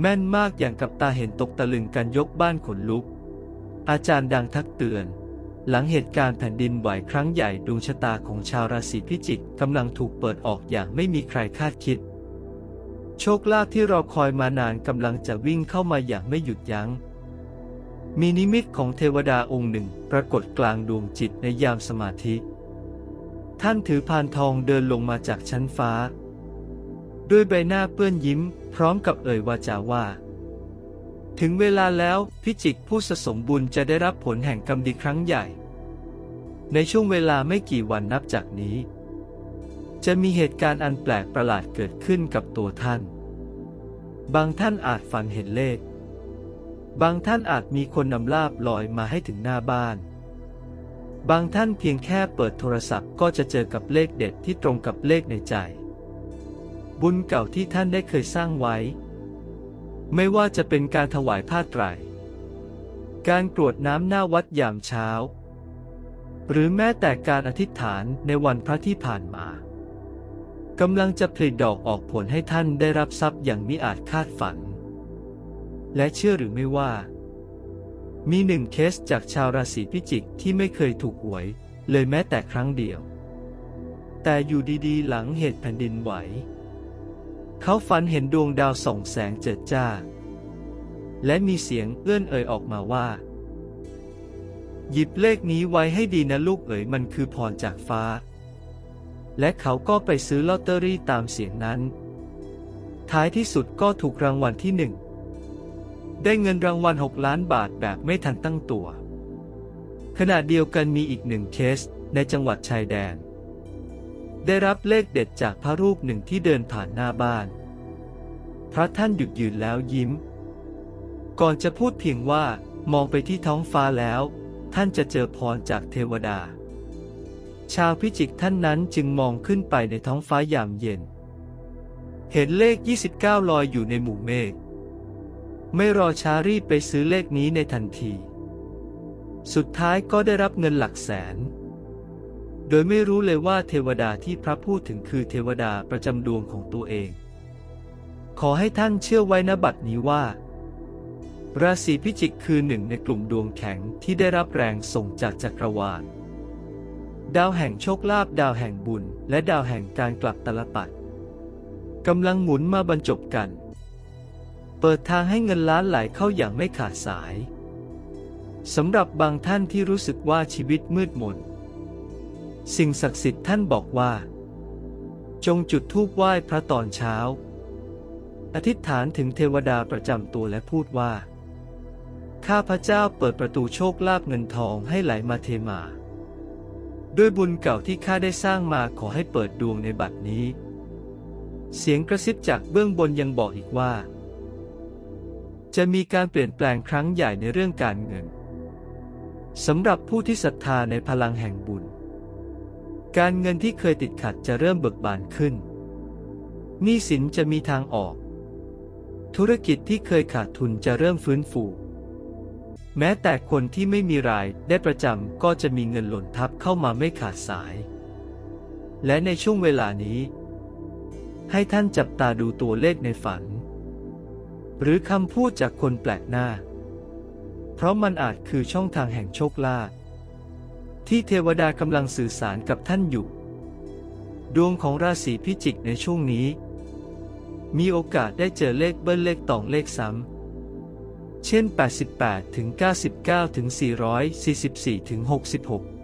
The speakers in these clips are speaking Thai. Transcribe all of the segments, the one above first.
แม่นมากอย่างกับตาเห็นตกตะลึงกันยกบ้านขนลุก อาจารย์ดังทักเตือน หลังเหตุการณ์แผ่นดินไหวครั้งใหญ่ดวงชะตาของชาวราศีพิจิกกำลังถูกเปิดออกอย่างไม่มีใครคาดคิด โชคลาภที่รอคอยมานานกำลังจะวิ่งเข้ามาอย่างไม่หยุดยัง้ง มีนิมิตของเทวดาองค์หนึ่งปรากฏกลางดวงจิตในยามสมาธิ ท่านถือพานทองเดินลงมาจากชั้นฟ้า ด้วยใบหน้าเปื้อนยิ้ม พร้อมกับเอ่ยวาจาว่า ถึงเวลาแล้วพิจิกผู้สะสมบุญจะได้รับผลแห่งกรรมดีครั้งใหญ่ ในช่วงเวลาไม่กี่วันนับจากนี้ จะมีเหตุการณ์อันแปลกประหลาดเกิดขึ้นกับตัวท่าน บางท่านอาจฝันเห็นเลข บางท่านอาจมีคนนำลาบลอยมาให้ถึงหน้าบ้านบางท่านเพียงแค่เปิดโทรศัพท์ก็จะเจอกับเลขเด็ดที่ตรงกับเลขในใจ บุญเก่าที่ท่านได้เคยสร้างไว้ ไม่ว่าจะเป็นการถวายผ้าไตร การกรวดน้ำหน้าวัดยามเช้า หรือแม้แต่การอธิษฐานในวันพระที่ผ่านมากำลังจะผลิดอกออกผลให้ท่านได้รับทรัพย์อย่างมิอาจคาดฝัน และเชื่อหรือไม่ว่า มีหนึ่งเคสจากชาวราศีพิจิกที่ไม่เคยถูกหวย เลยแม้แต่ครั้งเดียว แต่อยู่ดีๆ หลังเหตุแผ่นดินไหว เขาฝันเห็นดวงดาวส่องแสงเจิดจ้า และมีเสียงเอื้อนเอ่ยออกมาว่า หยิบเลขนี้ไว้ให้ดีนะลูกเอ๋ยมันคือพรจากฟ้า และเขาก็ไปซื้อลอตเตอรี่ตามเสียงนั้น ท้ายที่สุดก็ถูกรางวัลที่หนึ่ง ได้เงินรางวัล 6 ล้านบาทแบบไม่ทันตั้งตัว ขณะเดียวกันมีอีกหนึ่งเคสในจังหวัดชายแดน ได้รับเลขเด็ดจากพระรูปหนึ่งที่เดินผ่านหน้าบ้าน พระท่านหยุดยืนแล้วยิ้ม ก่อนจะพูดเพียงว่ามองไปที่ท้องฟ้าแล้ว ท่านจะเจอพรจากเทวดา ชาวพิจิกท่านนั้นจึงมองขึ้นไปในท้องฟ้ายามเย็น เห็นเลข 29 ลอยอยู่ในหมู่เมฆ ไม่รอช้ารีบไปซื้อเลขนี้ในทันที สุดท้ายก็ได้รับเงินหลักแสน โดยไม่รู้เลยว่าเทวดาที่พระพูดถึงคือเทวดาประจำดวงของตัวเอง ขอให้ท่านเชื่อไว้นบัดนี้ว่า ราศีพิจิกคือหนึ่งในกลุ่มดวงแข็งที่ได้รับแรงส่งจากจักรวาล ดาวแห่งโชคลาภดาวแห่งบุญ และดาวแห่งการกลับตลปัดกำลังหมุนมาบรรจบกัน เปิดทางให้เงินล้านไหลเข้าอย่างไม่ขาดสายสำหรับบางท่านที่รู้สึกว่าชีวิตมืดมน สิ่งศักดิ์สิทธิ์ท่านบอกว่า จงจุดธูปไหว้พระตอนเช้า อธิษฐานถึงเทวดาประจำตัวและพูดว่า ข้าพระเจ้าเปิดประตูโชคลาภเงินทองให้ไหลมาเทมา ด้วยบุญเก่าที่ข้าได้สร้างมาขอให้เปิดดวงในบัดนี้ เสียงกระซิบจากเบื้องบนยังบอกอีกว่า จะมีการเปลี่ยนแปลงครั้งใหญ่ในเรื่องการเงินสำหรับผู้ที่ศรัทธาในพลังแห่งบุญ การเงินที่เคยติดขัดจะเริ่มเบิกบานขึ้น หนี้สินจะมีทางออก ธุรกิจที่เคยขาดทุนจะเริ่มฟื้นฟู แม้แต่คนที่ไม่มีรายได้ประจำก็จะมีเงินหล่นทับเข้ามาไม่ขาดสาย และในช่วงเวลานี้ ให้ท่านจับตาดูตัวเลขในฝัน หรือคำพูดจากคนแปลกหน้า เพราะมันอาจคือช่องทางแห่งโชคลาภ ที่เทวดากำลังสื่อสารกับท่านอยู่ ดวงของราศีพิจิกในช่วงนี้ มีโอกาสได้เจอเลขเบิ้ลเลขตองเลขซ้ำเช่น 88ถึง99ถึง444ถึง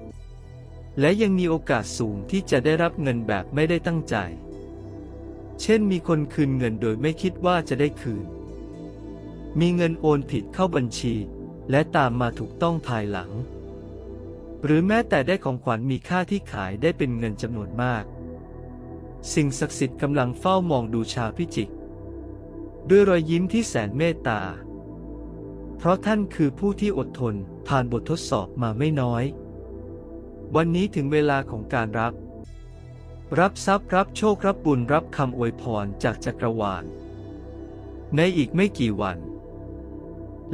66 และยังมีโอกาสสูงที่จะได้รับเงินแบบไม่ได้ตั้งใจ เช่นมีคนคืนเงินโดยไม่คิดว่าจะได้คืน มีเงินโอนผิดเข้าบัญชี และตามมาถูกต้องภายหลัง หรือแม้แต่ได้ของขวัญมีค่าที่ขายได้เป็นเงินจำนวนมาก สิ่งศักดิ์สิทธิ์กำลังเฝ้ามองดูชาวพิจิก ด้วยรอยยิ้มที่แสนเมตตา เพราะท่านคือผู้ที่อดทนผ่านบททดสอบมาไม่น้อย วันนี้ถึงเวลาของการรับ รับทรัพย์รับโชครับบุญรับคำอวยพรจากจักรวาล ในอีกไม่กี่วัน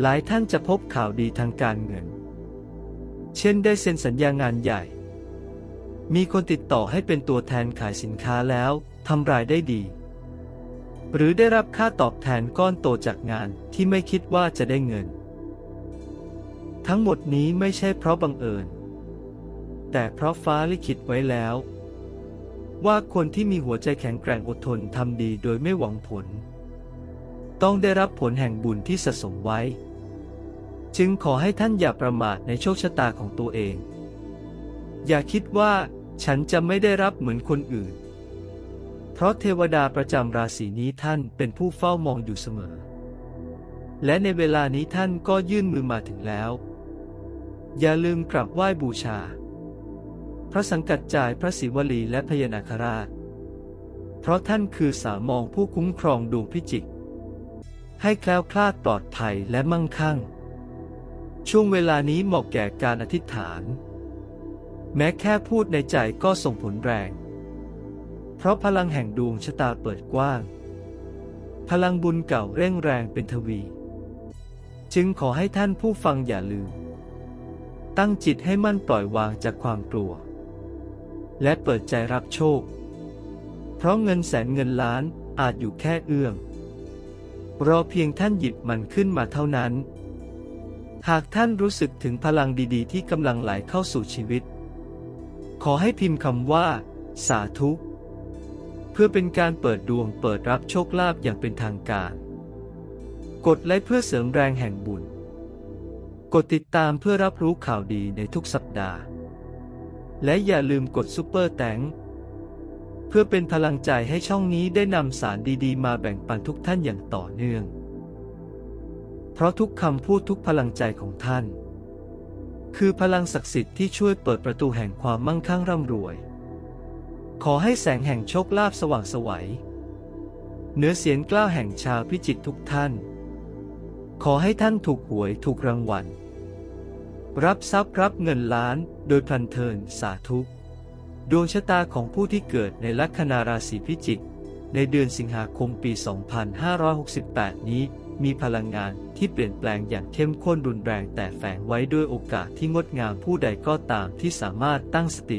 หลายท่านจะพบข่าวดีทางการเงิน เช่นได้เซ็นสัญญางานใหญ่ มีคนติดต่อให้เป็นตัวแทนขายสินค้าแล้วทำรายได้ดี หรือได้รับค่าตอบแทนก้อนโตจากงานที่ไม่คิดว่าจะได้เงิน ทั้งหมดนี้ไม่ใช่เพราะบังเอิญ แต่เพราะฟ้าลิขิตไว้แล้ว ว่าคนที่มีหัวใจแข็งแกร่งอดทนทำดีโดยไม่หวังผล ต้องได้รับผลแห่งบุญที่สะสมไว้ จึงขอให้ท่านอย่าประมาทในโชคชะตาของตัวเอง อย่าคิดว่าฉันจะไม่ได้รับเหมือนคนอื่น เพราะเทวดาประจำราศีนี้ท่านเป็นผู้เฝ้ามองอยู่เสมอ และในเวลานี้ท่านก็ยื่นมือมาถึงแล้ว อย่าลืมกราบไหว้บูชา พระสังกัดจ่ายพระศิวลีและพญานาคราช เพราะท่านคือสามองผู้คุ้มครองดวงพิจิก ให้แคล้วคลาดปลอดภัยและมั่งคั่ง ช่วงเวลานี้เหมาะแก่การอธิษฐาน แม้แค่พูดในใจก็ส่งผลแรง เพราะพลังแห่งดวงชะตาเปิดกว้าง พลังบุญเก่าเร่งแรงเป็นทวี จึงขอให้ท่านผู้ฟังอย่าลืม ตั้งจิตให้มั่นปล่อยวางจากความกลัว และเปิดใจรับโชค เพราะเงินแสนเงินล้านอาจอยู่แค่เอื้อมรอเพียงท่านหยิบมันขึ้นมาเท่านั้น หากท่านรู้สึกถึงพลังดีๆ ที่กำลังไหลเข้าสู่ชีวิต ขอให้พิมพ์คำว่า สาธุ เพื่อเป็นการเปิดดวงเปิดรับโชคลาภอย่างเป็นทางการ กดไลค์เพื่อเสริมแรงแห่งบุญ กดติดตามเพื่อรับรู้ข่าวดีในทุกสัปดาห์ และอย่าลืมกดซุปเปอร์แตงเพื่อเป็นพลังใจให้ช่องนี้ได้นำสารดีๆ มาแบ่งปันทุกท่านอย่างต่อเนื่อง ราะทุกคำพูดทุกพลังใจของท่าน คือพลังศักดิ์สิทธิ์ที่ช่วยเปิดประตูแห่งความมั่งคั่งร่ำรวย ขอให้แสงแห่งโชคลาภสว่างไสวัยเหนือเสียงกล้าวแห่งชาวพิจิตรทุกท่าน ขอให้ท่านถูกหวยถูกรางวัล รับทรัพย์รับเงินล้านโดยพลันเทินสาธุดวงชะตาของผู้ที่เกิดในลัคนาราศีพิจิกในเดือนสิงหาคมปี 2568 นี้ มีพลังงานที่เปลี่ยนแปลงอย่างเข้มข้นรุนแรงแต่แฝงไว้ด้วยโอกาสที่งดงามผู้ใดก็ตามที่สามารถตั้งสติ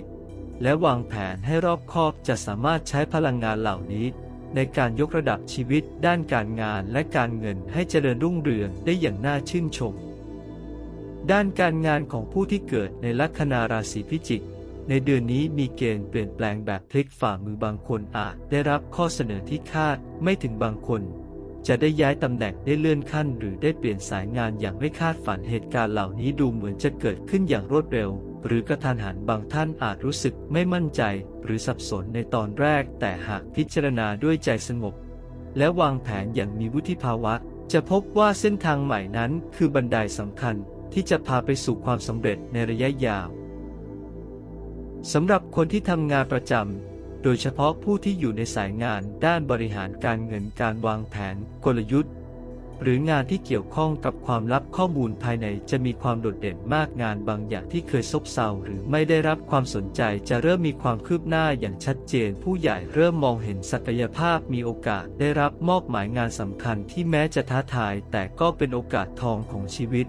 และวางแผนให้รอบคอบจะสามารถใช้พลังงานเหล่านี้ ในการยกระดับชีวิตด้านการงานและการเงินให้เจริญรุ่งเรืองได้อย่างน่าชื่นชม ด้านการงานของผู้ที่เกิดในลัคนาราศีพิจิกในเดือนนี้มีเกณฑ์เปลี่ยนแปลงแบบพลิกฝ่ามือบางคนอาจได้รับข้อเสนอที่คาดไม่ถึงบางคน จะได้ย้ายตำแหน่งได้เลื่อนขั้น หรือได้เปลี่ยนสายงานอย่างไม่คาดฝันเหตุการณ์เหล่านี้ดูเหมือนจะเกิดขึ้นอย่างรวดเร็ว หรือกระทันหันบางท่านอาจรู้สึกไม่มั่นใจ หรือสับสนในตอนแรก แต่หากพิจารณาด้วยใจสงบ และวางแผนอย่างมีวุฒิภาวะ จะพบว่าเส้นทางใหม่นั้นคือบันไดสำคัญที่จะพาไปสู่ความสำเร็จในระยะยาวสำหรับคนที่ทำงานประจำ โดยเฉพาะผู้ที่อยู่ในสายงานด้านบริหารการเงินการวางแผนกลยุทธ์ หรืองานที่เกี่ยวข้องกับความลับข้อมูลภายในจะมีความโดดเด่นมากงานบางอย่างที่เคยซบเซาหรือไม่ได้รับความสนใจจะเริ่มมีความคืบหน้าอย่างชัดเจน ผู้ใหญ่เริ่มมองเห็นศักยภาพมีโอกาสได้รับมอบหมายงานสำคัญที่แม้จะท้าทายแต่ก็เป็นโอกาสทองของชีวิต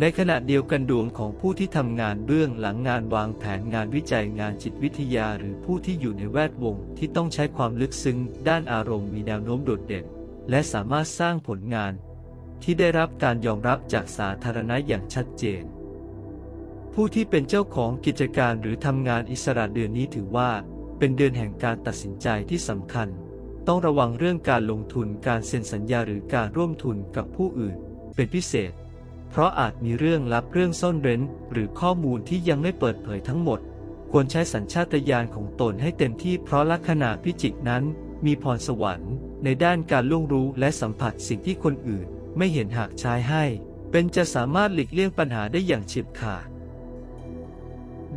ในขณะเดียวกันดวงของผู้ที่ทำงานเบื้องหลังงานวางแผนงานวิจัยงานจิตวิทยาหรือผู้ที่อยู่ในแวดวงที่ต้องใช้ความลึกซึ้งด้านอารมณ์มีแนวโน้มโดดเด่น และสามารถสร้างผลงาน ที่ได้รับการยอมรับจากสาธารณะอย่างชัดเจน ผู้ที่เป็นเจ้าของกิจการหรือทำงานอิสระเดือนนี้ถือว่า เป็นเดือนแห่งการตัดสินใจที่สำคัญ ต้องระวังเรื่องการลงทุนการเซ็นสัญญาหรือการร่วมทุนกับผู้อื่น เป็นพิเศษ เพราะอาจมีเรื่องลับเรื่องซ่อนเร้น หรือข้อมูลที่ยังไม่เปิดเผยทั้งหมด ควรใช้สัญชาตญาณของตนให้เต็มที่เพราะลัคนาพิจิกนั้น มีพรสวรรค์ ในด้านการล่วงรู้และสัมผัสสิ่งที่คนอื่น ไม่เห็นหากใช้ให้ เป็นจะสามารถหลีกเลี่ยงปัญหาได้อย่างเฉียบขาด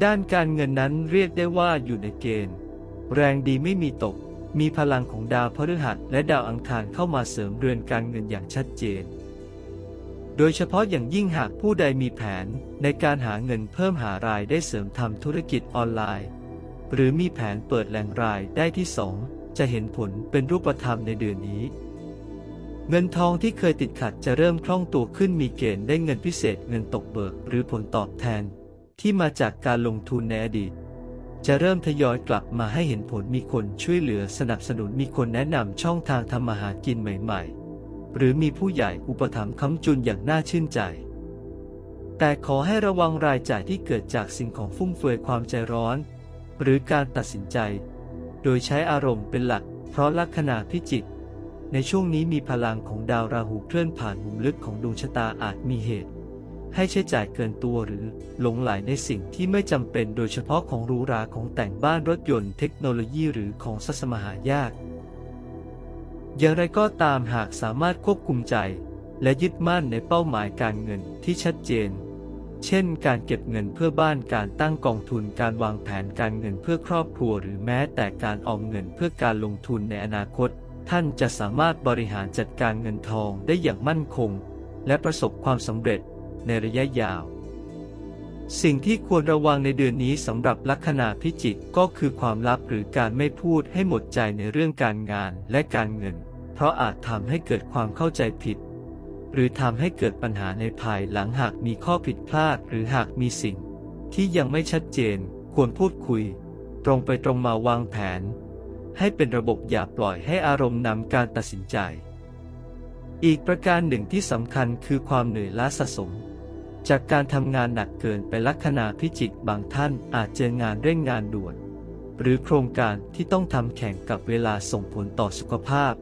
ด้านการเงินนั้นเรียกได้ว่าอยู่ในเกณฑ์ แรงดีไม่มีตก มีพลังของดาวพฤหัสและดาวอังคารเข้ามาเสริมเรือนการเงินอย่างชัดเจน โดยเฉพาะอย่างยิ่งหากผู้ใดมีแผนในการหาเงินเพิ่มหารายได้เสริมทำธุรกิจออนไลน์ หรือมีแผนเปิดแหล่งรายได้ที่สองจะเห็นผลเป็นรูปธรรมในเดือนนี้ เงินทองที่เคยติดขัดจะเริ่มคล่องตัวขึ้นมีเกณฑ์ได้เงินพิเศษเงินตกเบิก หรือผลตอบแทน ที่มาจากการลงทุนในอดีต จะเริ่มทยอยกลับมาให้เห็นผลมีคนช่วยเหลือสนับสนุนมีคนแนะนำช่องทางทำมาหากินใหม่ ๆ หรือมีผู้ใหญ่อุปถัมภ์ค้ำจุนอย่างน่าชื่นใจ แต่ขอให้ระวังรายจ่ายที่เกิดจากสิ่งของฟุ่มเฟือยความใจร้อน หรือการตัดสินใจ โดยใช้อารมณ์เป็นหลัก เพราะลัคนาพิจิกในช่วงนี้มีพลังของดาวราหูเคลื่อนผ่านมุมลึกของดวงชะตาอาจมีเหตุ ให้ใช้จ่ายเกินตัวหรือหลงไหลในสิ่งที่ไม่จำเป็นโดยเฉพาะของรูราของแต่งบ้านรถยนต์เทคโนโลยีหรือของสัสมหายาก อย่างไรก็ตามหากสามารถควบคุมใจ และยึดมั่นในเป้าหมายการเงินที่ชัดเจน เช่น การเก็บเงินเพื่อบ้านการตั้งกองทุนการวางแผนการเงินเพื่อครอบครัว หรือแม้แต่การออมเงินเพื่อการลงทุนในอนาคต ท่านจะสามารถบริหารจัดการเงินทองได้อย่างมั่นคง และประสบความสำเร็จในระยะยาว สิ่งที่ควรระวังในเดือนนี้สำหรับลัคนาพิจิกก็คือความลับหรือการไม่พูดให้หมดใจในเรื่องการงานและการเงิน เพราะอาจทำให้เกิดความเข้าใจผิด หรือทำให้เกิดปัญหาในภายหลังหากมีข้อผิดพลาด หรือหากมีสิ่ง ที่ยังไม่ชัดเจน ควรพูดคุย ตรงไปตรงมาวางแผน ให้เป็นระบบอย่าปล่อยให้อารมณ์นำการตัดสินใจ อีกประการหนึ่งที่สำคัญคือความเหนื่อยล้าสะสมจากการทำงานหนักเกินไปลัคนาพิจิกบางท่านอาจเจองานเร่งงานด่วน หรือโครงการที่ต้องทำแข่งกับเวลาส่งผลต่อสุขภาพ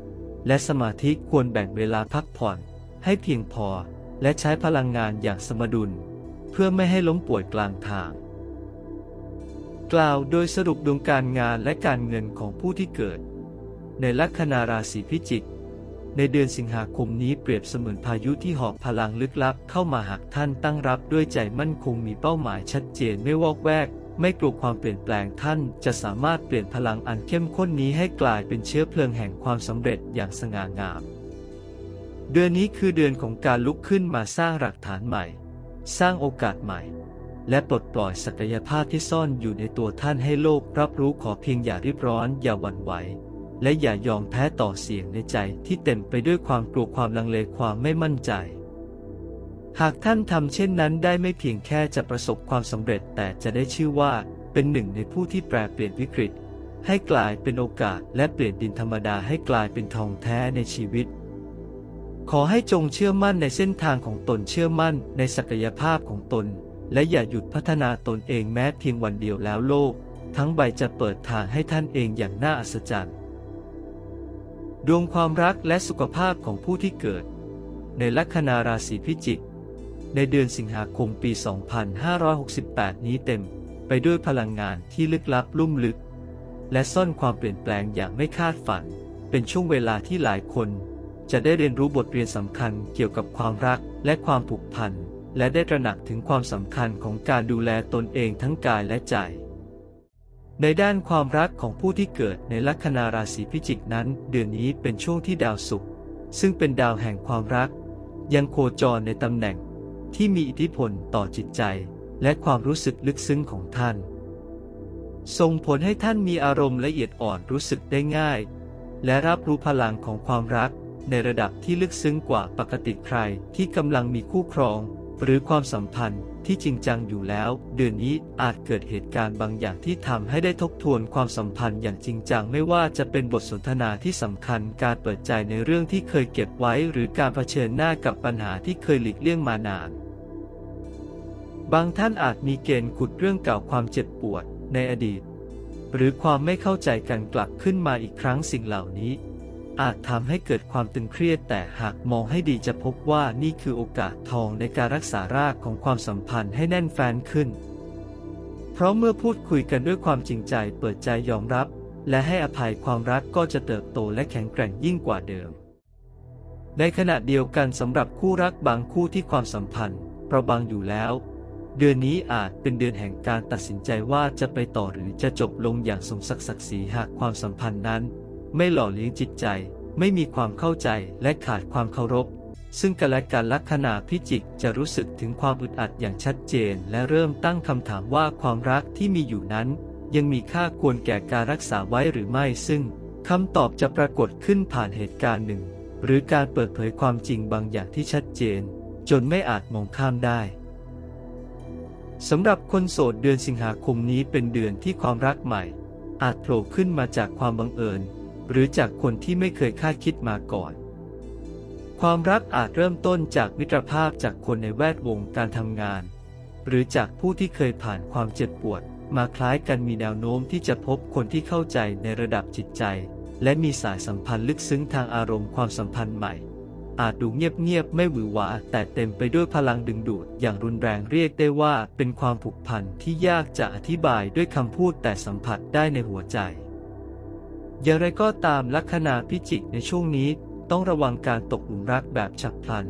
และสมาธิควรแบ่งเวลาพักผ่อน ให้เพียงพอ และใช้พลังงานอย่างสมดุล เพื่อไม่ให้ล้มป่วยกลางทาง กล่าวโดยสรุปดวงการงานและการเงินของผู้ที่เกิด ในลัคนาราศีพิจิก ในเดือนสิงหาคมนี้เปรียบเสมือนพายุที่หอบพลังลึกลับเข้ามาหากท่านตั้งรับด้วยใจมั่นคงมีเป้าหมายชัดเจนไม่วอกแวก ไม่กลัวความเปลี่ยนแปลงท่านจะสามารถเปลี่ยนพลังอันเข้มข้นนี้ให้กลายเป็นเชื้อเพลิงแห่งความสำเร็จอย่างสง่างาม เดือนนี้คือเดือนของการลุกขึ้นมาสร้างหลักฐานใหม่ สร้างโอกาสใหม่ และปลดปล่อยศักยภาพที่ซ่อนอยู่ในตัวท่านให้โลกรับรู้ขอเพียงอย่ารีบร้อนอย่าหวั่นไหวและอย่ายอมแพ้ต่อเสียงในใจที่เต็มไปด้วยความกลัวความลังเลความไม่มั่นใจ หากท่านทำเช่นนั้นได้ไม่เพียงแค่จะประสบความสำเร็จแต่จะได้ชื่อว่าเป็นหนึ่งในผู้ที่แปลเปลี่ยนวิกฤต ให้กลายเป็นโอกาสและเปลี่ยนดินธรรมดาให้กลายเป็นทองแท้ในชีวิต ขอให้จงเชื่อมั่นในเส้นทางของตนเชื่อมั่นในศักยภาพของตน และอย่าหยุดพัฒนาตนเองแม้เพียงวันเดียวแล้วโลก ทั้งใบจะเปิดทางให้ท่านเองอย่างน่าอัศจรรย์ ดวงความรักและสุขภาพของผู้ที่เกิด ในลัคนาราศีพิจิก ในเดือนสิงหาคมปี 2568 นี้เต็ม ไปด้วยพลังงานที่ลึกลับลุ่มลึก และซ่อนความเปลี่ยนแปลงอย่างไม่คาดฝัน เป็นช่วงเวลาที่หลายคน จะได้เรียนรู้บทเรียนสำคัญเกี่ยวกับความรักและความผูกพัน และได้ตระหนักถึงความสำคัญของการดูแลตนเองทั้งกายและใจในด้านความรักของผู้ที่เกิดในลัคนาราศีพิจิกนั้น เดือนนี้เป็นช่วงที่ดาวศุกร์ซึ่งเป็นดาวแห่งความรัก ยังโคจรในตำแหน่ง ที่มีอิทธิพลต่อจิตใจ และความรู้สึกลึกซึ้งของท่าน ส่งผลให้ท่านมีอารมณ์ละเอียดอ่อนรู้สึกได้ง่าย และรับรู้พลังของความรักในระดับที่ลึกซึ้งกว่าปกติใครที่กำลังมีคู่ครอง หรือความสัมพันธ์ ที่จริงจังอยู่แล้ว เดือนนี้อาจเกิดเหตุการณ์บางอย่างที่ทำให้ได้ทบทวนความสัมพันธ์อย่างจริงจังไม่ว่าจะเป็นบทสนทนาที่สำคัญการเปิดใจในเรื่องที่เคยเก็บไว้ หรือการเผชิญหน้ากับปัญหาที่เคยหลีกเลี่ยงมานาน บางท่านอาจมีเกณฑ์ขุดเรื่องเก่าความเจ็บปวดในอดีต หรือความไม่เข้าใจกันกลับขึ้นมาอีกครั้งสิ่งเหล่านี้ อาจทำให้เกิดความตึงเครียดแต่หากมองให้ดีจะพบว่านี่คือโอกาสทองในการรักษารากของความสัมพันธ์ให้แน่นแฟ้นขึ้น เพราะเมื่อพูดคุยกันด้วยความจริงใจเปิดใจยอมรับ และให้อภัยความรักก็จะเติบโตและแข็งแกร่งยิ่งกว่าเดิม ในขณะเดียวกันสำหรับคู่รักบางคู่ที่ความสัมพันธ์เราบางอยู่แล้ว เดือนนี้อาจเป็นเดือนแห่งการตัดสินใจว่าจะไปต่อหรือจะจบลงอย่างสมศักดิ์ศรีหากความสัมพันธ์นั้น ไม่หล่อเลี้ยงจิตใจ ไม่มีความเข้าใจและขาดความเคารพ ซึ่งกันและกันลัคนาพิจิกจะรู้สึกถึงความอึดอัดอย่างชัดเจน และเริ่มตั้งคำถามว่าความรักที่มีอยู่นั้น ยังมีค่าควรแก่การรักษาไว้หรือไม่ซึ่งคำตอบจะปรากฏขึ้นผ่านเหตุการณ์หนึ่ง หรือการเปิดเผยความจริงบางอย่างที่ชัดเจน จนไม่อาจมองข้ามได้สำหรับคนโสดเดือนสิงหาคมนี้เป็นเดือนที่ความรักใหม่ อาจโผล่ขึ้นมาจากความบังเอิญ หรือจากคนที่ไม่เคยคาดคิดมาก่อน ความรักอาจเริ่มต้นจากมิตรภาพจากคนในแวดวงการทำงาน หรือจากผู้ที่เคยผ่านความเจ็บปวด มาคล้ายกันมีแนวโน้มที่จะพบคนที่เข้าใจในระดับจิตใจ และมีสายสัมพันธ์ลึกซึ้งทางอารมณ์ความสัมพันธ์ใหม่ อาจดูเงียบๆไม่หวือหวาแต่เต็มไปด้วยพลังดึงดูดอย่างรุนแรงเรียกได้ว่าเป็นความผูกพันที่ยากจะอธิบายด้วยคำพูดแต่สัมผัสได้ในหัวใจ อย่างไรก็ตามลัคนาพิจิกในช่วงนี้ต้องระวังการตกหลุมรักแบบฉับพลัน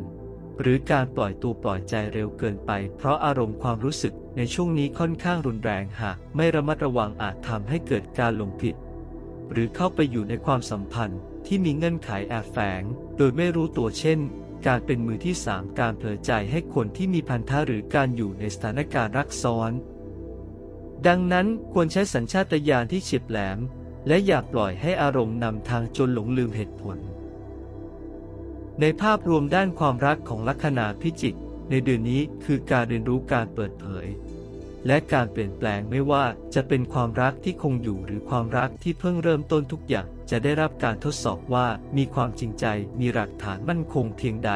หรือการปล่อยตัวปล่อยใจเร็วเกินไป เพราะอารมณ์ความรู้สึกในช่วงนี้ค่อนข้างรุนแรงหากไม่ระมัดระวังอาจทำให้เกิดการหลงผิด หรือเข้าไปอยู่ในความสัมพันธ์ที่มีเงื่อนไขแอบแฝง โดยไม่รู้ตัวเช่น การเป็นมือที่สามการเผลอใจให้คนที่มีพันธะหรือการอยู่ในสถานการณ์รักซ้อน ดังนั้นควรใช้สัญชาตญาณที่เฉียบแหลม และอย่าปล่อยให้อารมณ์นำทางจนหลงลืมเหตุผล ในภาพรวมด้านความรักของลัคนาพิจิก ในเดือนนี้คือการเรียนรู้การเปิดเผย และการเปลี่ยนแปลงไม่ว่าจะเป็นความรักที่คงอยู่หรือความรักที่เพิ่งเริ่มต้นทุกอย่างจะได้รับการทดสอบว่ามีความจริงใจ มีหลักฐานมั่นคงเพียงใด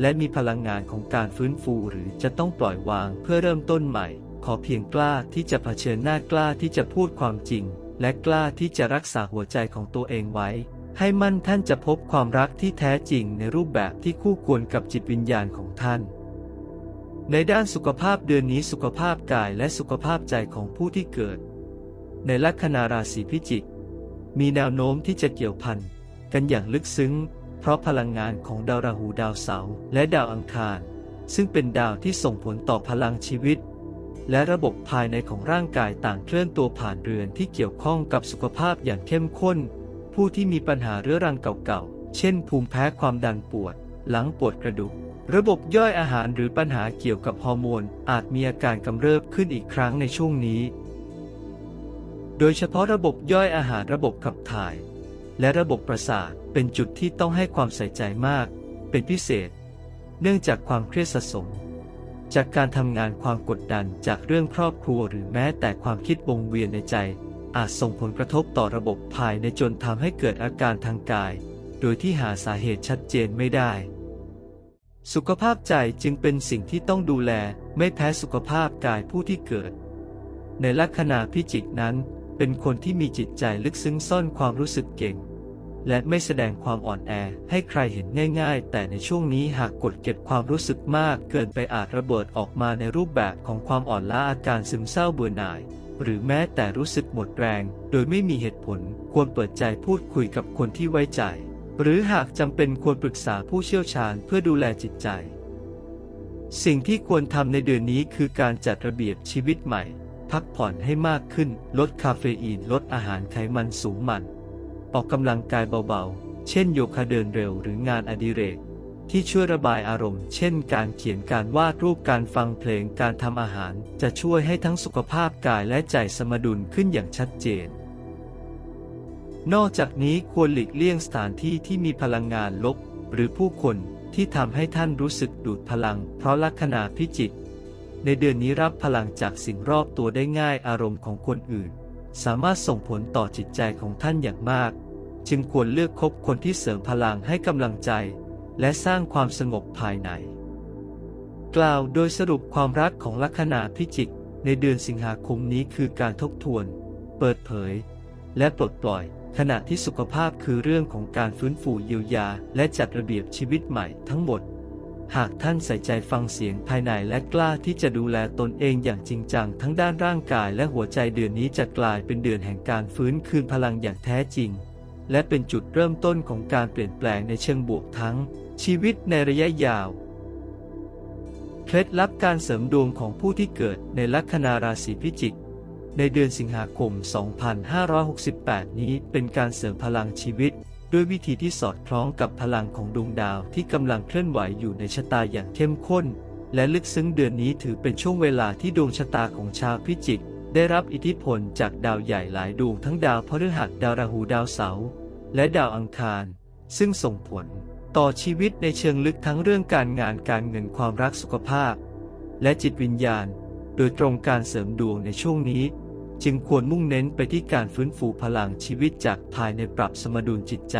และมีพลังงานของการฟื้นฟูหรือจะต้องปล่อยวางเพื่อเริ่มต้นใหม่ ขอเพียงกล้าที่จะเผชิญหน้ากล้าที่จะพูดความจริง และกล้าที่จะรักษาหัวใจของตัวเองไว้ ให้มั่นท่านจะพบความรักที่แท้จริงในรูปแบบที่คู่ควรกับจิตวิญญาณของท่าน ในด้านสุขภาพเดือนนี้สุขภาพกายและสุขภาพใจของผู้ที่เกิด ในลัคนาราศีพิจิก มีแนวโน้มที่จะเกี่ยวพันกันอย่างลึกซึ้ง เพราะพลังงานของดาวราหูดาวเสาร์และดาวอังคาร ซึ่งเป็นดาวที่ส่งผลต่อพลังชีวิต และระบบภายในของร่างกายต่างเคลื่อนตัวผ่านเรือนที่เกี่ยวข้องกับสุขภาพอย่างเข้มข้น ผู้ที่มีปัญหาเรื้อรังเก่าๆ เช่น ภูมิแพ้ความดันปวด หลังปวดกระดูก ระบบย่อยอาหารหรือปัญหาเกี่ยวกับฮอร์โมน อาจมีอาการกำเริบขึ้นอีกครั้งในช่วงนี้ โดยเฉพาะระบบย่อยอาหารระบบขับถ่าย และระบบประสาทเป็นจุดที่ต้องให้ความใส่ใจมาก เป็นพิเศษ เนื่องจากความเครียดสะสม จากการทำงานความกดดันจากเรื่องครอบครัวหรือแม้แต่ความคิดวงเวียนในใจ อาจส่งผลกระทบต่อระบบภายในจนทำให้เกิดอาการทางกาย โดยที่หาสาเหตุชัดเจนไม่ได้ สุขภาพใจจึงเป็นสิ่งที่ต้องดูแลไม่แพ้สุขภาพกายผู้ที่เกิด ในลัคนาพิจิกนั้น เป็นคนที่มีจิตใจลึกซึ้งซ่อนความรู้สึกเก่ง และไม่แสดงความอ่อนแอให้ใครเห็นง่ายๆ แต่ในช่วงนี้หากกดเก็บความรู้สึกมาก เกินไปอาจระเบิดออกมาในรูปแบบของความอ่อนล้าอาการซึมเศร้าเบื่อหน่าย หรือแม้แต่รู้สึกหมดแรง โดยไม่มีเหตุผล ควรเปิดใจพูดคุยกับคนที่ไว้ใจ หรือหากจำเป็นควรปรึกษาผู้เชี่ยวชาญเพื่อดูแลจิตใจ สิ่งที่ควรทำในเดือนนี้คือการจัดระเบียบชีวิตใหม่ พักผ่อนให้มากขึ้น ลดคาเฟอีน ลดอาหารไขมันสูงมัน ออกกำลังกายเบาๆ เช่นโยคะเดินเร็วหรืองานอดิเรก ที่ช่วยระบายอารมณ์ เช่น การเขียนการวาดรูปการฟังเพลงการทำอาหาร จะช่วยให้ทั้งสุขภาพกายและใจสมดุลขึ้นอย่างชัดเจน นอกจากนี้ควรหลีกเลี่ยงสถานที่ที่มีพลังงานลบ หรือผู้คนที่ทำให้ท่านรู้สึกดูดพลัง เพราะลัคนาพิจิกในเดือนนี้รับพลังจากสิ่งรอบตัวได้ง่ายอารมณ์ของคนอื่น สามารถส่งผลต่อจิตใจของท่านอย่างมาก จึงควรเลือกคบคนที่เสริมพลังให้กำลังใจ และสร้างความสงบภายใน กล่าวโดยสรุปความรักของลัคนาพิจิก ในเดือนสิงหาคมนี้คือการทบทวน เปิดเผย และปลดปล่อย ขณะที่สุขภาพคือเรื่องของการฟื้นฟูเยียวยา และจัดระเบียบชีวิตใหม่ทั้งหมด หากท่านใส่ใจฟังเสียงภายในและกล้าที่จะดูแลตนเองอย่างจริงจังทั้งด้านร่างกายและหัวใจเดือนนี้จะกลายเป็นเดือนแห่งการฟื้นคืนพลังอย่างแท้จริง และเป็นจุดเริ่มต้นของการเปลี่ยนแปลงในเชิงบวกทั้ง ชีวิตในระยะยาว เคล็ดลับการเสริมดวงของผู้ที่เกิดในลัคนาราศีพิจิก ในเดือนสิงหาคม 2568 นี้เป็นการเสริมพลังชีวิต ด้วยวิธีที่สอดคล้องกับพลังของดวงดาวที่กำลังเคลื่อนไหวอยู่ในชะตาอย่างเข้มข้น และลึกซึ้งเดือนนี้ถือเป็นช่วงเวลาที่ดวงชะตาของชาวพิจิก ได้รับอิทธิพลจากดาวใหญ่หลายดวงทั้งดาวพฤหัสดาวราหูดาวเสาร์และดาวอังคาร ซึ่งส่งผลต่อชีวิตในเชิงลึกทั้งเรื่องการงานการเงินความรักสุขภาพ และจิตวิญญาณ โดยตรงการเสริมดวงในช่วงนี้ จึงควรมุ่งเน้นไปที่การฟื้นฟูพลังชีวิตจากภายในปรับสมดุลจิตใจ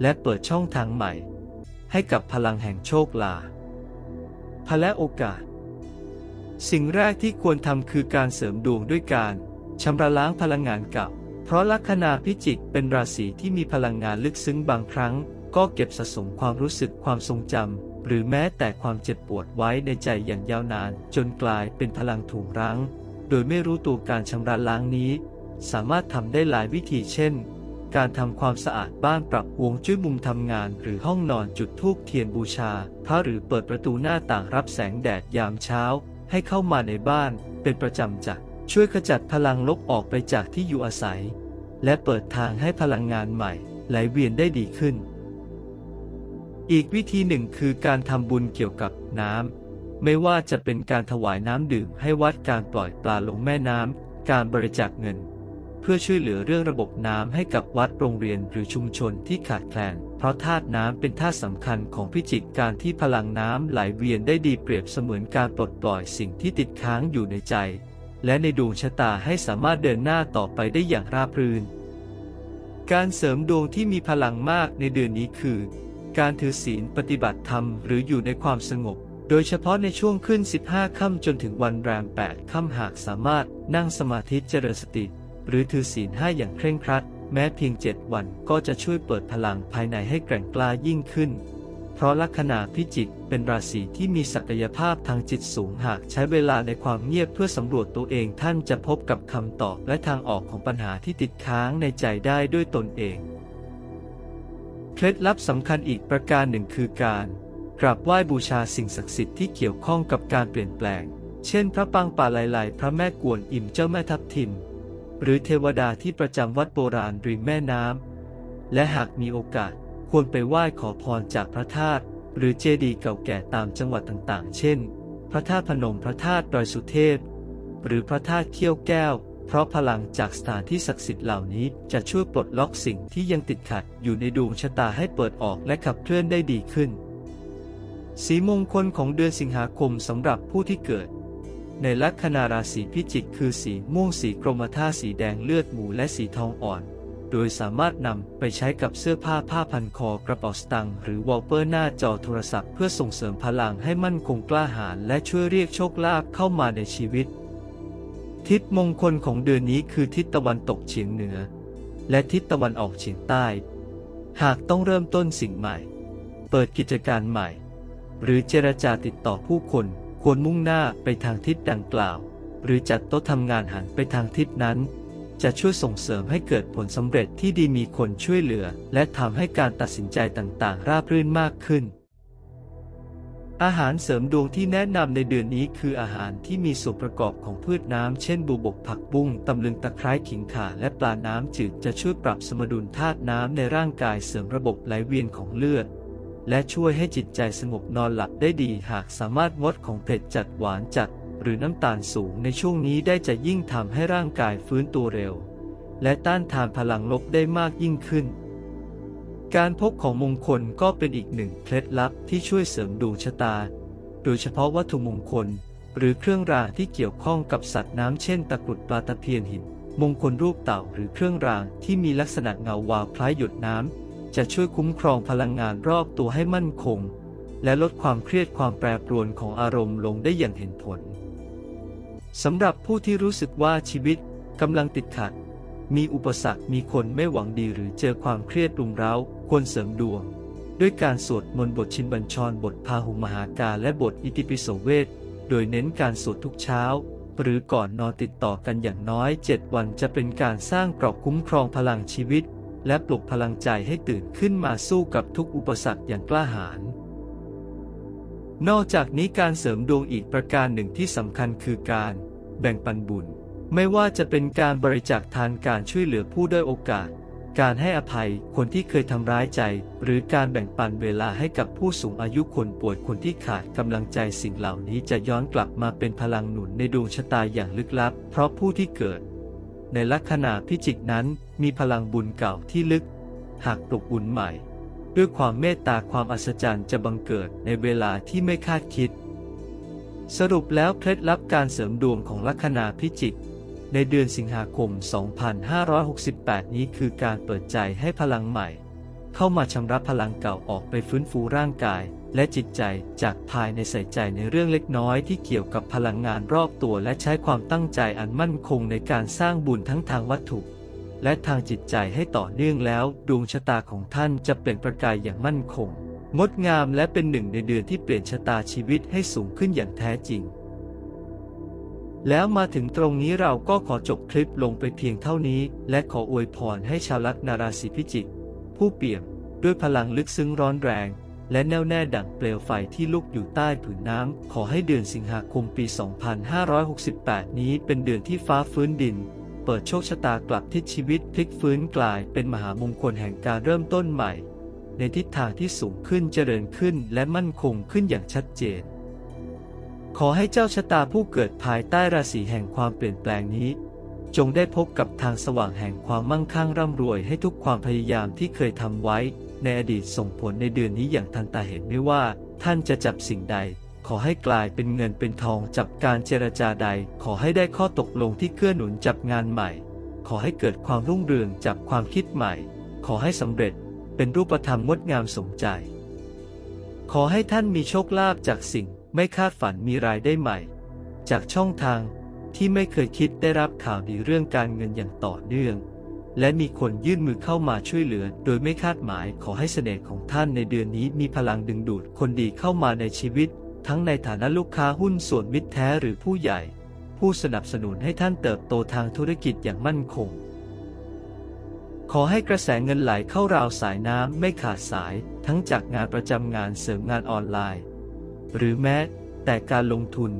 และเปิดช่องทางใหม่ ให้กับพลังแห่งโชคลาภและโอกาส สิ่งแรกที่ควรทำคือการเสริมดวงด้วยการชำระล้างพลังงานเก่า เพราะลัคนาพิจิกเป็นราศีที่มีพลังงานลึกซึ้งบางครั้ง ก็เก็บสะสมความรู้สึกความทรงจำหรือแม้แต่ความเจ็บปวดไว้ในใจอย่างยาวนาน จนกลายเป็นพลังถูกรั้ง โดยไม่รู้ตัวการชำระล้างนี้ สามารถทำได้หลายวิธีเช่น การทำความสะอาดบ้านปรับวงจุ้ยมุมทำงาน หรือห้องนอนจุดธูปเทียนบูชาพระหรือเปิดประตูหน้าต่างรับแสงแดดยามเช้า ให้เข้ามาในบ้านเป็นประจำจักช่วยขจัดพลังลบออกไปจากที่อยู่อาศัย และเปิดทางให้พลังงานใหม่ไหลเวียนได้ดีขึ้น อีกวิธีหนึ่งคือการทำบุญเกี่ยวกับน้ำไม่ว่าจะเป็นการถวายน้ำดื่มให้วัดการปล่อยปลาลงแม่น้ำการบริจาคเงิน เพื่อช่วยเหลือเรื่องระบบน้ำให้กับวัดโรงเรียนหรือชุมชนที่ขาดแคลน เพราะธาตุน้ำเป็นธาตุสำคัญของพิจิกการที่พลังน้ำไหลเวียนได้ดีเปรียบเสมือนการปลดปล่อยสิ่งที่ติดค้างอยู่ในใจ และในดวงชะตาให้สามารถเดินหน้าต่อไปได้อย่างราบรื่น การเสริมดวงที่มีพลังมากในเดือนนี้คือ การถือศีลปฏิบัติธรรมหรืออยู่ในความสงบโดยเฉพาะในช่วงขึ้น 15 ค่ำจนถึงวันแรม 8 ค่ำหากสามารถนั่งสมาธิเจริญสติ หรือถือศีลห้าอย่างเคร่งครัด แม้เพียง7วันก็จะช่วยเปิดพลังภายในให้แกร่งกล้ายิ่งขึ้น เพราะลัคนาพิจิกเป็นราศีที่มีศักยภาพทางจิตสูงหากใช้เวลาในความเงียบเพื่อสำรวจตัวเองท่านจะพบกับคำตอบและทางออกของปัญหาที่ติดค้างในใจได้ด้วยตนเอง เคล็ดลับสำคัญอีกประการหนึ่งคือการกราบไหว้บูชาสิ่งศักดิ์สิทธิ์ที่เกี่ยวข้องกับการเปลี่ยนแปลง เช่น พระปังป่าลายลายพระแม่กวนอิมเจ้าแม่ทับทิม หรือเทวดาที่ประจำวัดโบราณริมแม่น้ำ และหากมีโอกาสควรไปไหว้ขอพรจากพระธาตุหรือเจดีย์เก่าแก่ตามจังหวัดต่างๆ เช่น พระธาตุพนมพระธาตุดอยสุเทพ หรือพระธาตุเขี้ยวแก้ว เพราะพลังจากสถานที่ศักดิ์สิทธิ์เหล่านี้จะช่วยปลดล็อกสิ่งที่ยังติดขัดอยู่ในดวงชะตาให้เปิดออกและขับเคลื่อนได้ดีขึ้น สีมงคลของเดือนสิงหาคมสำหรับผู้ที่เกิด ในลัคนาราศีพิจิกคือสีม่วงสีกรมท่าสีแดงเลือดหมูและสีทองอ่อน โดยสามารถนำไปใช้กับเสื้อผ้าผ้าพันคอกระเป๋าสตางค์หรือวอลเปอร์หน้าจอโทรศัพท์เพื่อส่งเสริมพลังให้มั่นคงกล้าหาญและช่วยเรียกโชคลาภเข้ามาในชีวิต ทิศมงคลของเดือนนี้คือทิศตะวันตกเฉียงเหนือ และทิศตะวันออกเฉียงใต้ หากต้องเริ่มต้นสิ่งใหม่ เปิดกิจการใหม่ หรือเจรจาติดต่อผู้คน ควรมุ่งหน้าไปทางทิศดังกล่าว หรือจัดโต๊ะทำงานหันไปทางทิศนั้น จะช่วยส่งเสริมให้เกิดผลสำเร็จที่ดีมีคนช่วยเหลือ และทำให้การตัดสินใจต่างๆ ราบรื่นมากขึ้น อาหารเสริมดวงที่แนะนำในเดือนนี้คืออาหารที่มีส่วนประกอบของพืชน้ำเช่นบูบกผักบุ้งตำลึงตะไคร้ขิงข่าและปลาน้ำจืดจะช่วยปรับสมดุลธาตุน้ำในร่างกายเสริมระบบไหลเวียนของเลือด และช่วยให้จิตใจสงบนอนหลับได้ดีหากสามารถงดของเผ็ดจัดหวานจัด หรือน้ำตาลสูงในช่วงนี้ได้จะยิ่งทำให้ร่างกายฟื้นตัวเร็ว และต้านทานพลังลบได้มากยิ่งขึ้น การพกของมงคลก็เป็นอีกหนึ่งเคล็ดลับที่ช่วยเสริมดวงชะตา โดยเฉพาะวัตถุมงคล หรือเครื่องรางที่เกี่ยวข้องกับสัตว์น้ำเช่นตะกรุดปลาตะเพียนหินมงคลรูปเต่าหรือเครื่องรางที่มีลักษณะเงาวาวคล้ายหยดน้ำ จะช่วยคุ้มครองพลังงานรอบตัวให้มั่นคง และลดความเครียดความแปรปรวนของอารมณ์ลงได้อย่างเห็นผลสำหรับผู้ที่รู้สึกว่าชีวิตกำลังติดขัด มีอุปสรรคมีคนไม่หวังดีหรือเจอความเครียดรุมเร้า ควรเสริมดวง ด้วยการสวดมนต์บทชินบัญชรบทพาหุมหากาและบทอิติปิโสเวทโดยเน้นการสวดทุกเช้า หรือก่อนนอนติดต่อกันอย่างน้อย 7 วันจะเป็นการสร้างเกราะคุ้มครองพลังชีวิต และปลุกพลังใจให้ตื่นขึ้นมาสู้กับทุกอุปสรรคอย่างกล้าหาญ นอกจากนี้การเสริมดวงอีกประการหนึ่งที่สำคัญคือการ แบ่งปันบุญ ไม่ว่าจะเป็นการบริจาคทานการช่วยเหลือผู้ด้อยโอกาส การให้อภัยคนที่เคยทำร้ายใจ หรือการแบ่งปันเวลาให้กับผู้สูงอายุคนป่วยคนที่ขาดกำลังใจสิ่งเหล่านี้จะย้อนกลับมาเป็นพลังหนุนในดวงชะตาอย่างลึกลับ เพราะผู้ที่เกิด ในลัคนาพิจิกนั้นมีพลังบุญเก่าที่ลึก หากปลุกบุญใหม่ ด้วยความเมตตาความอัศจรรย์จะบังเกิดในเวลาที่ไม่คาดคิด สรุปแล้วเคล็ดลับการเสริมดวงของลัคนาพิจิก ในเดือนสิงหาคม 2568 นี้คือการเปิดใจให้พลังใหม่ เข้ามาชำระพลังเก่าออกไปฟื้นฟูร่างกาย และจิตใจจากภายในใส่ใจในเรื่องเล็กน้อยที่เกี่ยวกับพลังงานรอบตัว และใช้ความตั้งใจอันมั่นคงในการสร้างบุญทั้งทางวัตถุและทางจิตใจให้ต่อเนื่องแล้ว ดวงชะตาของท่านจะเปล่งประกายอย่างมั่นคง งดงามและเป็นหนึ่งในเดือนที่เปลี่ยนชะตาชีวิตให้สูงขึ้นอย่างแท้จริง แล้วมาถึงตรงนี้เราก็ขอจบคลิปลงไปเพียงเท่านี้ และขออวยพรให้ชาวลัคนาราศีพิจิก ผู้เปี่ยมด้วยพลังลึกซึ้งร้อนแรง และแน่วแน่ดั่งเปลวไฟที่ลุกอยู่ใต้ผืนน้ำ ขอให้เดือนสิงหาคมปี 2568 นี้เป็นเดือนที่ฟ้าฟื้นดิน เปิดโชคชะตากลับทิศชีวิตพลิกฟื้นกลายเป็นมหามงคลแห่งการเริ่มต้นใหม่ ในทิศทางที่สูงขึ้นเจริญขึ้นและมั่นคงขึ้นอย่างชัดเจน ขอให้เจ้าชะตาผู้เกิดภายใต้ราศีแห่งความเปลี่ยนแปลงนี้จงได้พบกับทางสว่างแห่งความมั่งคั่งร่ำรวยให้ทุกความพยายามที่เคยทำไว้ ในอดีตส่งผลในเดือนนี้อย่างทันตาเห็นไม่ว่า ท่านจะจับสิ่งใด ขอให้กลายเป็นเงินเป็นทองจับการเจรจาใด ขอให้ได้ข้อตกลงที่เกื้อหนุนจับงานใหม่ ขอให้เกิดความรุ่งเรืองจับความคิดใหม่ ขอให้สำเร็จเป็นรูปธรรมงดงามสมใจ ขอให้ท่านมีโชคลาภจากสิ่งไม่คาดฝันมีรายได้ใหม่ จากช่องทางที่ไม่เคยคิดได้รับข่าวดีเรื่องการเงินอย่างต่อเนื่อง และมีคนยื่นมือเข้ามาช่วยเหลือ โดยไม่คาดหมายขอให้เสน่ห์ของท่านในเดือนนี้มีพลังดึงดูดคนดีเข้ามาในชีวิต ทั้งในฐานะลูกค้าหุ้นส่วนมิตรแท้หรือผู้ใหญ่ ผู้สนับสนุนให้ท่านเติบโตทางธุรกิจอย่างมั่นคง ขอให้กระแสเงินไหลเข้าราวสายน้ำไม่ขาดสาย ทั้งจากงานประจำงานเสริมงานออนไลน์ หรือแม้แต่การลงทุน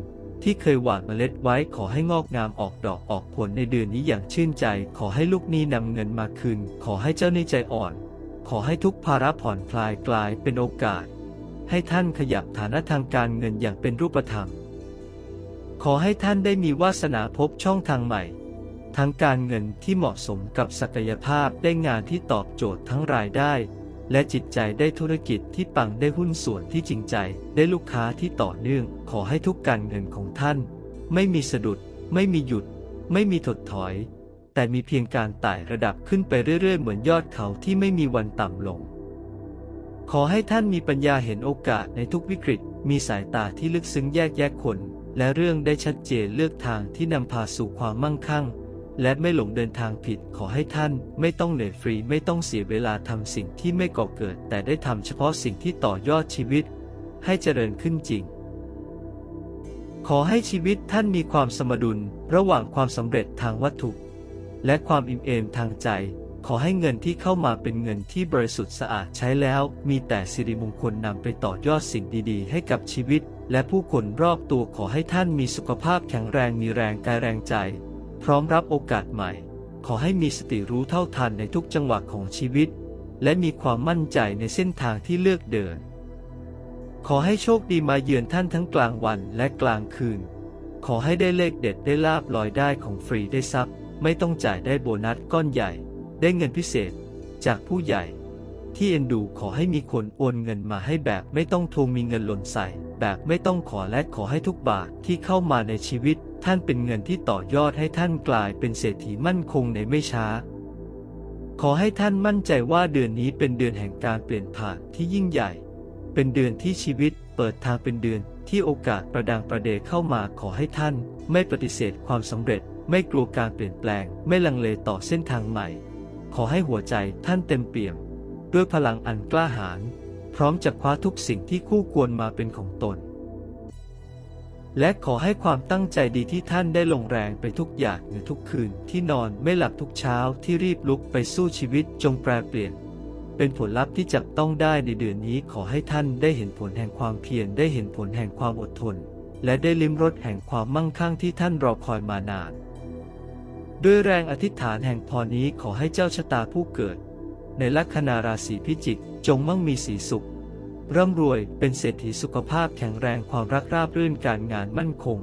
ที่เคยหว่านเมล็ดไว้ขอให้งอกงามออกดอกออกผลในเดือนนี้อย่างชื่นใจ ขอให้ลูกหนี้นำเงินมาคืน ขอให้เจ้าหนี้ใจอ่อน ขอให้ทุกภาระผ่อนคลายกลายเป็นโอกาส ให้ท่านขยับฐานะทางการเงินอย่างเป็นรูปธรรม ขอให้ท่านได้มีวาสนาพบช่องทางใหม่ ทั้งการเงินที่เหมาะสมกับศักยภาพได้งานที่ตอบโจทย์ทั้งรายได้ และจิตใจได้ธุรกิจที่ปังได้หุ้นส่วนที่จริงใจ ได้ลูกค้าที่ต่อเนื่อง ขอให้ทุกการเงินของท่าน ไม่มีสะดุด ไม่มีหยุด ไม่มีถดถอย แต่มีเพียงการไต่ระดับขึ้นไปเรื่อยๆ เหมือนยอดเขาที่ไม่มีวันต่ำลง ขอให้ท่านมีปัญญาเห็นโอกาสในทุกวิกฤต มีสายตาที่ลึกซึ้งแยกแยะคน และเรื่องได้ชัดเจนเลือกทางที่นำพาสู่ความมั่งคั่ง และไม่หลงเดินทางผิดขอให้ท่านไม่ต้องเหนื่อยฟรีไม่ต้องเสียเวลาทำสิ่งที่ไม่ก่อเกิด แต่ได้ทำเฉพาะสิ่งที่ต่อยอดชีวิต ให้เจริญขึ้นจริง ขอให้ชีวิตท่านมีความสมดุลระหว่างความสำเร็จทางวัตถุ และความอิ่มเอมทางใจ ขอให้เงินที่เข้ามาเป็นเงินที่บริสุทธิ์สะอาดใช้แล้ว มีแต่สิริมงคลนำไปต่อยอดสิ่งดีๆ ให้กับชีวิต และผู้คนรอบตัวขอให้ท่านมีสุขภาพแข็งแรงมีแรงกายแรงใจ พร้อมรับโอกาสใหม่ ขอให้มีสติรู้เท่าทันในทุกจังหวะของชีวิต และมีความมั่นใจในเส้นทางที่เลือกเดิน ขอให้โชคดีมาเยือนท่านทั้งกลางวันและกลางคืน ขอให้ได้เลขเด็ดได้ลาบลอยได้ของฟรีได้ทรัพย์ ไม่ต้องจ่ายได้โบนัสก้อนใหญ่ ได้เงินพิเศษ จากผู้ใหญ่ ที่เอ็นดูขอให้มีคนโอนเงินมาให้แบบไม่ต้องทวงมีเงินหล่นใส่ แบบไม่ต้องขอและขอให้ทุกบาทที่เข้ามาในชีวิต ท่านเป็นเงินที่ต่อยอดให้ท่านกลายเป็นเศรษฐีมั่นคงในไม่ช้า ขอให้ท่านมั่นใจว่าเดือนนี้เป็นเดือนแห่งการเปลี่ยนผ่านที่ยิ่งใหญ่ เป็นเดือนที่ชีวิตเปิดทางเป็นเดือนที่โอกาสประดังประเดเข้ามาขอให้ท่าน ไม่ปฏิเสธความสำเร็จ ไม่กลัวการเปลี่ยนแปลง ไม่ลังเลต่อเส้นทางใหม่ ขอให้หัวใจท่านเต็มเปี่ยม ด้วยพลังอันกล้าหาญพร้อมจะคว้าทุกสิ่งที่คู่ควรมาเป็นของตน และขอให้ความตั้งใจดีที่ท่านได้ลงแรงไปทุกอย่างในทุกคืนที่นอนไม่หลับทุกเช้าที่รีบลุกไปสู้ชีวิตจงแปรเปลี่ยน เป็นผลลัพธ์ที่จับต้องได้ในเดือนนี้ขอให้ท่านได้เห็นผลแห่งความเพียรได้เห็นผลแห่งความอดทน และได้ลิ้มรสแห่งความมั่งคั่งที่ท่านรอคอยมานาน ด้วยแรงอธิษฐานแห่งพรนี้ขอให้เจ้าชะตาผู้เกิด ในลัคนาราศีพิจิกจงมั่งมีสีสุข ร่ำรวยเป็นเศรษฐีสุขภาพแข็งแรงความรักราบรื่นการงานมั่นคง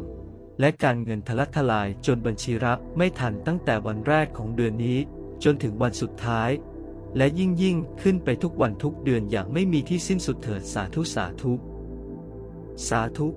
และการเงินทะลักทลายจนบัญชีรับไม่ทันตั้งแต่วันแรกของเดือนนี้ จนถึงวันสุดท้าย และยิ่งยิ่งขึ้นไปทุกวันทุกเดือนอย่างไม่มีที่สิ้นสุดเถิดสาธุสาธุ สาธุ